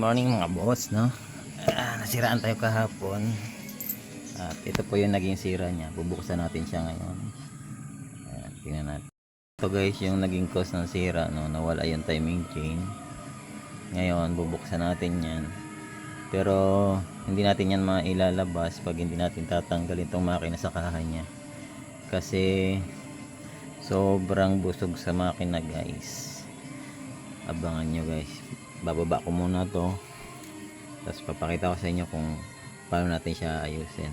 Morning mga boss, no? Ah, nasiraan tayo kahapon. At ito po yung naging sira niya. Bubuksan natin siya ngayon. Ayan, tingnan natin. Ito guys, yung naging cause ng sira, no? Nawala yung timing chain. Ngayon, bubuksan natin yan. Pero, hindi natin yan mailalabas pag hindi natin tatanggalin itong makina sa kaha niya. Kasi, sobrang busog sa makina guys. Abangan nyo guys. Bababa ko muna to. Tapos papakita ko sa inyo kung paano natin siya ayusin.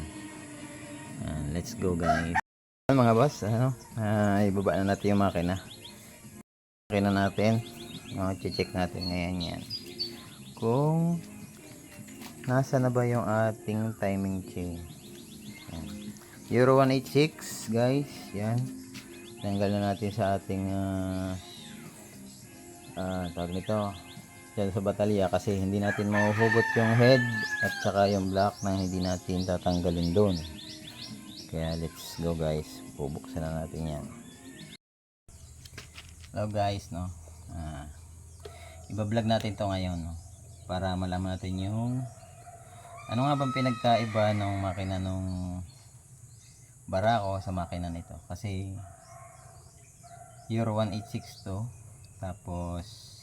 Ayan, let's go guys. Mga boss, ano, ah, ibaba na natin yung makina. Makina natin. No, check natin ngayon yan. Kung nasa na ba yung ating timing chain. Euro 186 guys, yan. Tanggal na natin sa ating ah ah, tawag nito dyan sa batalya kasi hindi natin mahuhugot yung head at saka yung block na hindi natin tatanggalin doon. Kaya let's go guys. Bubuksan na natin yan. Hello guys no? Ah, ibablog natin to ngayon no? para malaman natin yung ano nga bang pinagkaiba ng makina nung barako sa makina nito. Kasi Euro 186 to tapos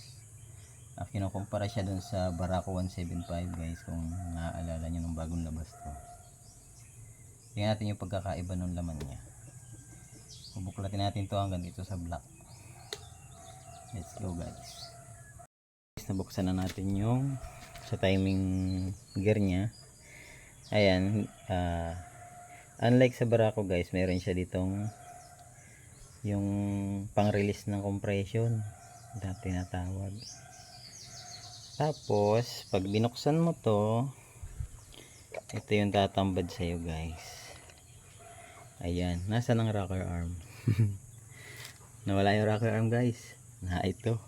uh, kinukumpara siya dun sa Barako 175 guys kung naaalala nyo nung bagong labas to. Tingnan natin yung pagkakaiba ng laman niya. Bubuklatin natin to hanggang dito sa black. Let's go guys. Guys nabuksan na natin yung sa timing gear niya. Ayan ah unlike sa Barako guys meron siya ditong yung pang release ng compression. Na tinatawag tapos pag binuksan mo to ito yung tatambad sa iyo guys. Ayan. Nasa ng rocker arm? Nawala yung rocker arm guys. Na ito.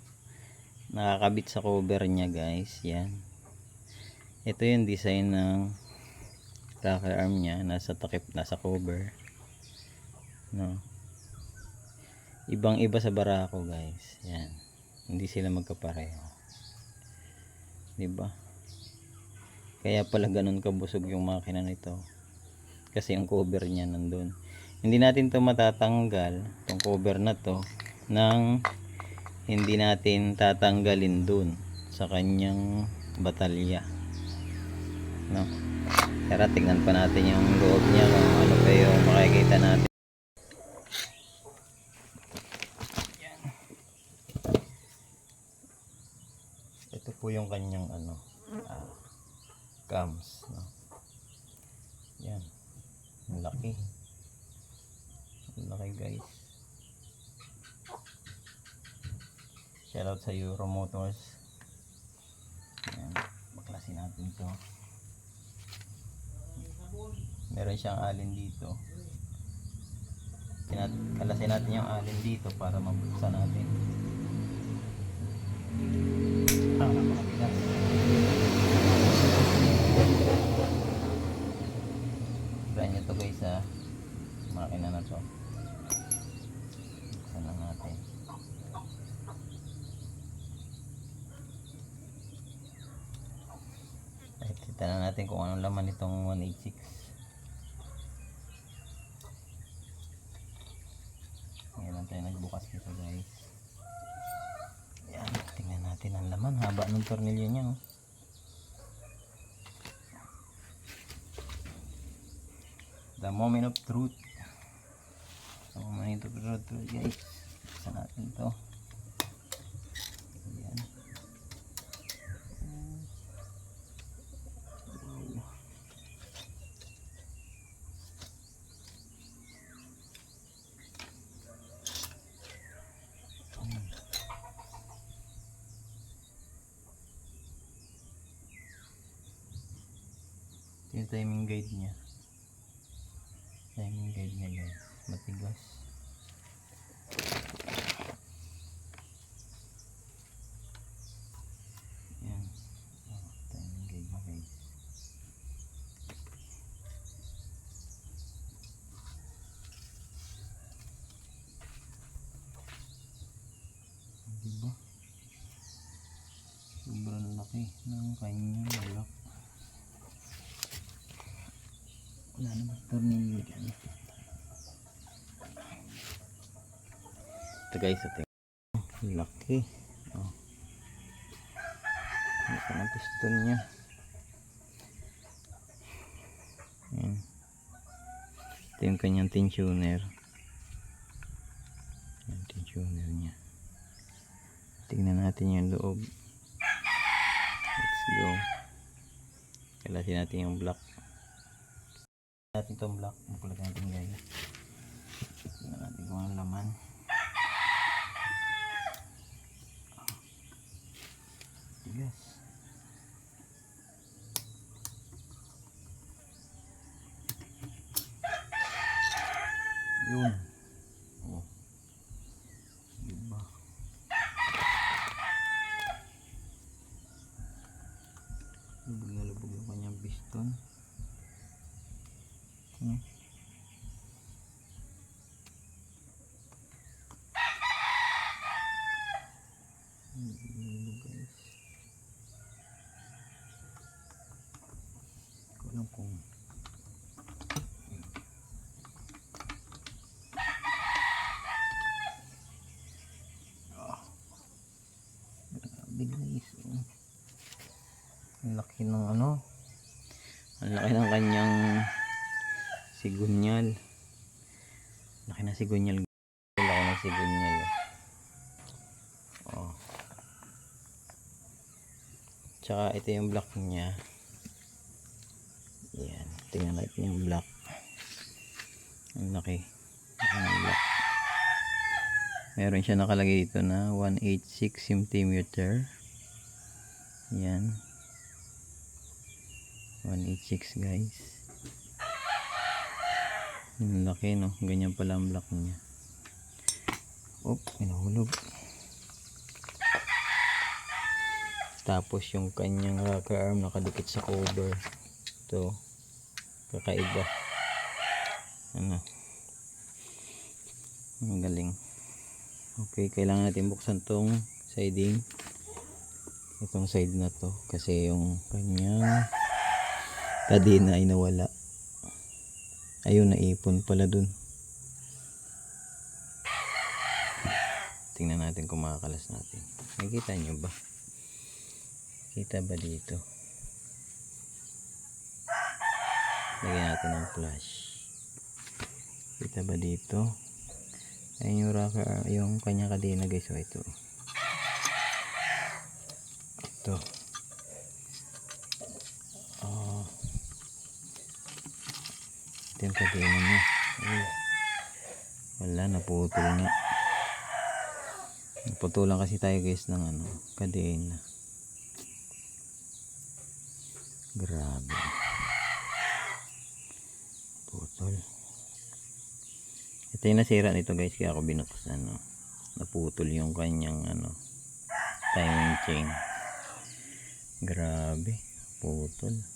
Nakakabit sa cover niya guys. Yan. Ito yung design ng rocker arm niya. Nasa takip nasa cover. No? Ibang iba sa barako guys. Yan. Hindi sila magkapareho di ba? Kaya pala ganun kabusog yung makina nito. Kasi yung cover niya nandun. Hindi natin to matatanggal tong cover na to nang hindi natin tatanggalin dun sa kanyang batalya. No? Tara tignan pa natin yung loob niya kung ano pa yung makikita natin ito po yung kanyang ano ah, cams no? yan. Ang laki. Laki guys. Shoutout sa Euro Motors. Yan. Baklasin natin to. Meron siyang alin dito. Kalasin natin yung alin dito para mabuksan natin Ah, napakabigat. Try nyo to guys sa makina na to. Buksan lang natin. Na natin kung anong laman itong 186. Ngayon lang tayo nagbukas nito guys. Yan, tingnan natin ang laman. Haba ng tornilyo niya. Oh. The moment of truth. The moment of truth, guys. Buksan natin to. Yan. Ito yung timing guide niya. Timing guide niya guys. Matigas. Yan. Oh, timing guide niya guys. Diba? Sobrang laki ng kanyang lock. Wala naman tornilyo dyan. Ito guys, ito laki. Oh. Ito ang piston niya. Ayan. Ito yung kanyang tensioner. Yung tensioner niya. Tingnan natin yung loob. Let's go. Kalasin natin yung block. Natin itong block. Makulat natin guys. Tingnan natin kung ano laman. Tigas. Yun. Oh. Diba? Lubog na lubog yung kanyang piston. Hmm. Lubog na lubog guys. Hindi ko alam kung Grabe guys. oh. Ang laki ng ano. Ang laki ng kanyang sigunyal. Laki na sigunyal. Laki na sigunyal. Oh. Tsaka ito yung block niya. Yan. Tingnan natin yung block. Ang laki. Laki ng block. Meron siya nakalagay dito na 186 cm. Yan. 186 guys. Ang laki no. Ganyan pala ang block niya. Oh, minahulog. Tapos yung kanyang rocker arm nakadikit sa cover. Ito. Kakaiba. Ano. Ang galing. Okay, kailangan natin buksan tong siding. Itong side na to kasi yung kanyang kadena ay nawala. Ayun, naipon pala dun. Tingnan natin kung makakalas natin. Nakikita nyo ba? Kita ba dito? Lagyan natin ng flash. Kita ba dito? Ayun yung rocker, yung kanya kadena guys. So ito. Ito. Ito yung kadena niya. Ay. Wala, naputol nga. Naputulan kasi tayo guys ng ano, kadena. Grabe. Putol. Ito yung nasira nito guys kaya ako binuksan no. Naputol yung kanyang ano timing chain. Grabe, putol.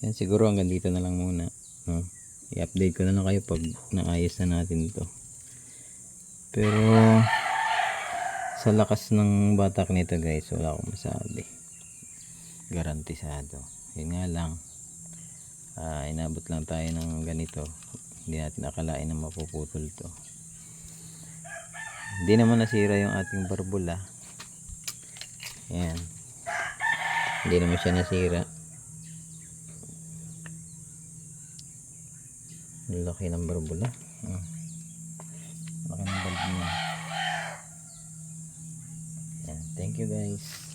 Yan siguro hanggang dito na lang muna. No? I-update ko na lang kayo pag naayos na natin to. Pero sa lakas ng batak nito guys, wala akong masabi. Garantisado. Yun nga lang ah, inabot lang tayo ng ganito hindi natin akalain na mapuputol to hindi naman nasira yung ating barbula yan hindi naman siya nasira laki ng barbula. Ah. laki ng niya yan thank you guys